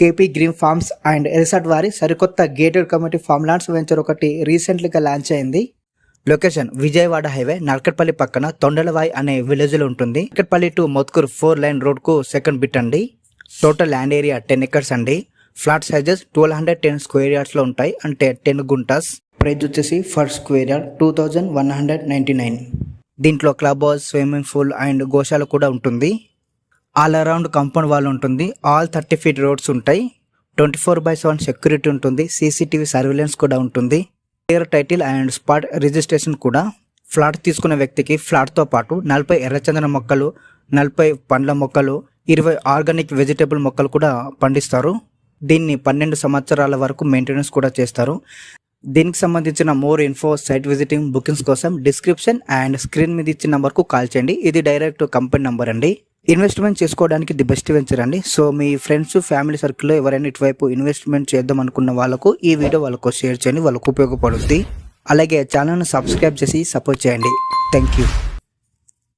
KP green farms and resort వారి సరికొత్త gated community farm lands venture ఒకటి రీసెంట్లీగా లాంచ్ అయింది. లొకేషన్ విజయవాడ హైవే నర్కట్పల్లి పక్కన తొండలవాయి అనే విలేజ్లో ఉంటుంది. Narketpally to Mothkur four line రోడ్కు second bit అండి. Total land area ten acres అండి. Flat sizes twelve hundred ten square యార్డ్స్లో ఉంటాయి. అంటే టెన్ గుంటాస్. ప్రైజ్ వచ్చేసి per square yard two thousand one hundred ninety nine దీంట్లో club house swimming pool and గోశాల కూడా ఉంటుంది. All around compound wall ఉంటుంది. All thirty feet roads ఉంటాయి. Twenty four by seven security ఉంటుంది CCTV surveillance కూడా ఉంటుంది. Clear title and spot registration కూడా. Flat తీసుకున్న వ్యక్తికి ఫ్లాట్తో పాటు నలభై ఎర్రచందన మొక్కలు నలభై పండ్ల మొక్కలు ఇరవై ఆర్గానిక్ వెజిటేబుల్ మొక్కలు కూడా పండిస్తారు. దీన్ని పన్నెండు సంవత్సరాల వరకు మెయింటెనెన్స్ కూడా చేస్తారు. దీనికి సంబంధించిన more info site visiting bookings కోసం డిస్క్రిప్షన్ అండ్ స్క్రీన్ మీద ఇచ్చిన నెంబర్కు కాల్ చేయండి. ఇది డైరెక్ట్ కంపెనీ నెంబర్ అండి. ఇన్వెస్ట్మెంట్ చేసుకోవడానికి ది బెస్ట్ వెంచర్ అండి. సో మీ ఫ్రెండ్స్ ఫ్యామిలీ సర్కిల్లో ఎవరైనా ఇటువైపు ఇన్వెస్ట్మెంట్ చేద్దాం అనుకున్న వాళ్ళకు ఈ వీడియో వాళ్ళకు షేర్ చేయండి. వాళ్ళకు ఉపయోగపడుద్ది. అలాగే ఛానల్ను సబ్స్క్రైబ్ చేసి సపోర్ట్ చేయండి. Thank you